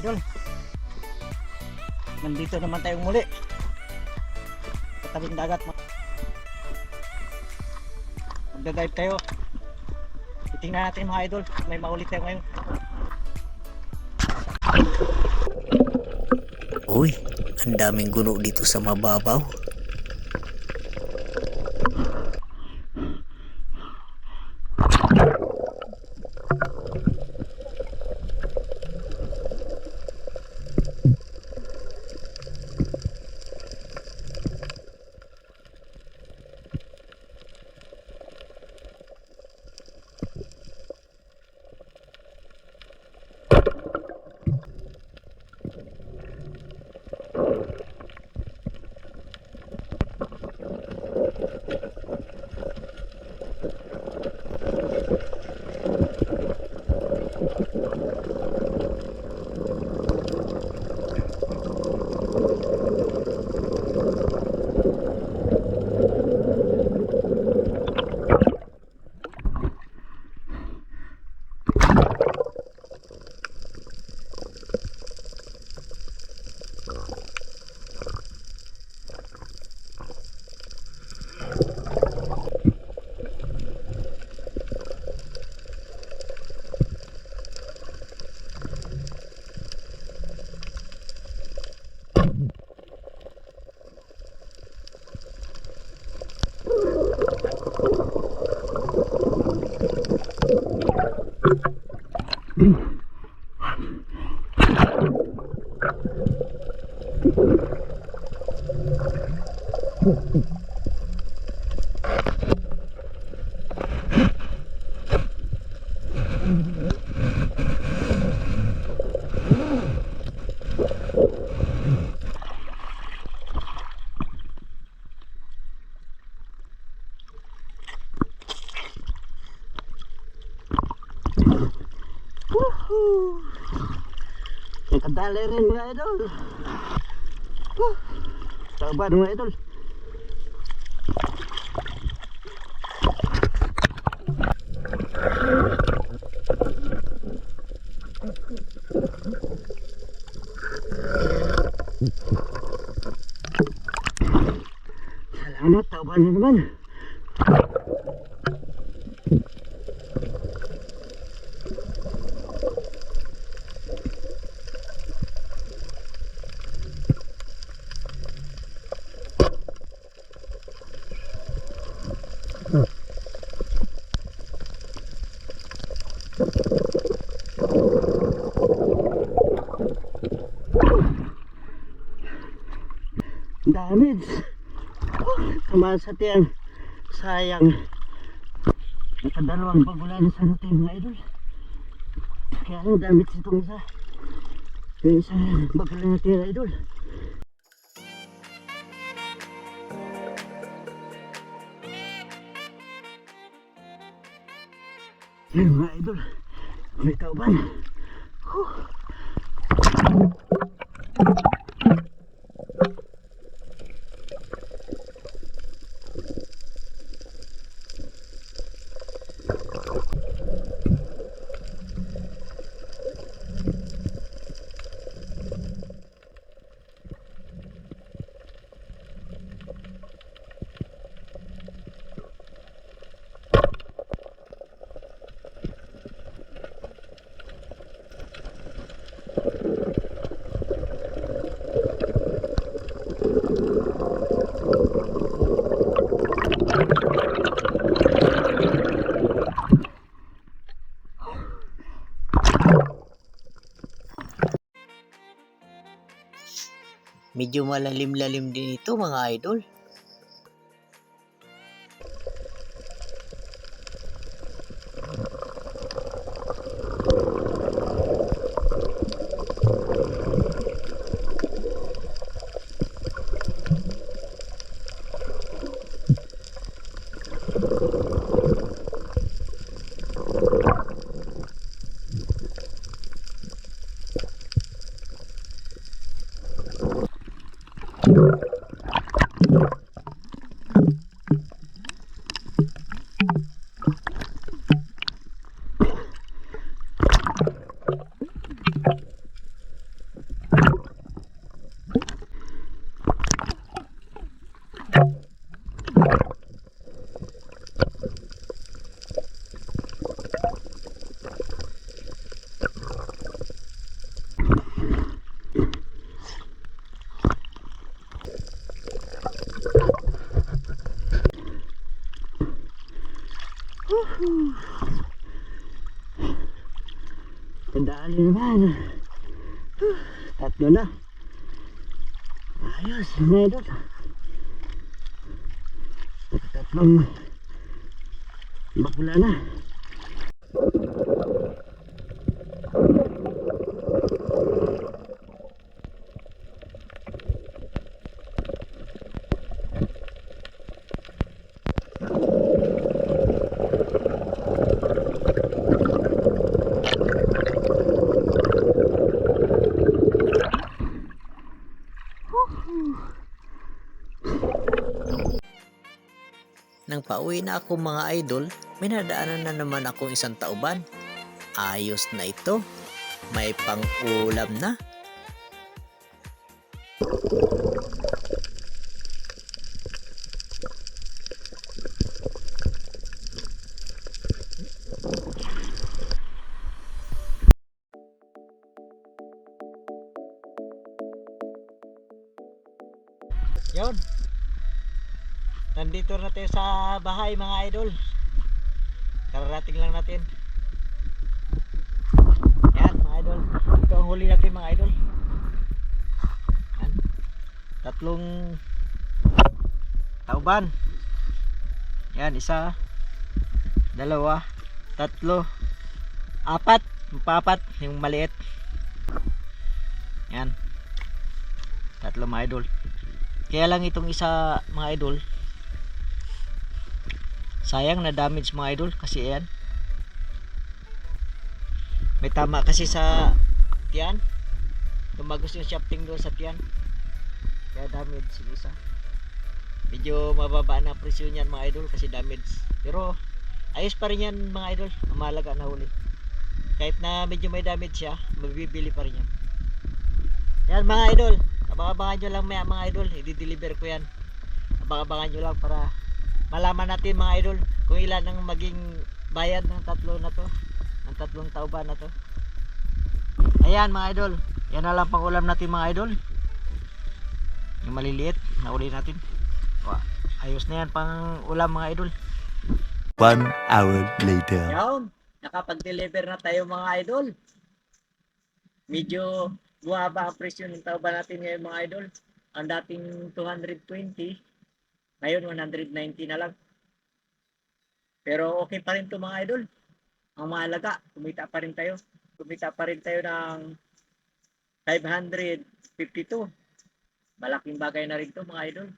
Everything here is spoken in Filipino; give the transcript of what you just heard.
idol. Nandito naman tayong muli. Katabing dagat. Magdadive tayo. Titingnan natin mga idol. May maulit tayo ngayon. Uy, ang daming guno dito sa mababaw. Mm-hmm. Nakadali rin mga idol. Huh. Taban mga idol. Salamat, taban na naman. Damage. Kamal sa tiyan sayang. Nakadalawang pagulan sa natin mga idol. Kaya ang damage itong isa. Yung isa bagal na tira idol yan mga idol may tauban Huh. Medyo malalim-lalim din ito mga idol. いろい。Tandali naman. Tatlo na. Ayos, idol. Tatlong bakula na. Pauwi na ako mga idol, may nadaanan na naman akong isang tauban. Ayos na ito. May pang-ulam na. Nandito na tayo sa bahay mga idol. Kararating lang natin. Yan mga idol. Ito ang huli natin mga idol. Yan. Tatlong tauban. Yan, isa, dalawa, tatlo, apat, papat, yung maliit. Yan. Tatlo mga idol. Kaya lang itong isa mga idol, sayang na damage mga idol kasi ayan. May tama kasi sa tiyan. Tumagos yung shafting doon sa tiyan. Kaya damage yung isa. Medyo mababa na presyo niyan mga idol kasi damage. Pero ayos pa rin yan mga idol. Mamalaga na huli. Kahit na medyo may damage siya, mabibili pa rin yan. Yan mga idol. Abang-abangan nyo lang maya mga idol. I-deliver ko yan. Abang-abangan nyo lang para malaman natin mga idol kung ilan ang maging bayad ng tatlo na to. Ng tatlong tauban na to. Ayan mga idol. Yan na lang pang ulam natin mga idol. Yung maliliit na uli natin. Wa, ayos na yan pang ulam mga idol. One hour later. Yan. Nakapag-deliver na tayo mga idol. Medyo bumaba ang presyo ng tauban natin ngayon mga idol. Ang dating 220, ngayon 190 na lang. Pero okay pa rin to mga idol. Ang mahalaga, kumita pa rin tayo. Kumita pa rin tayo ng 552. Malaking bagay na rin to mga idol.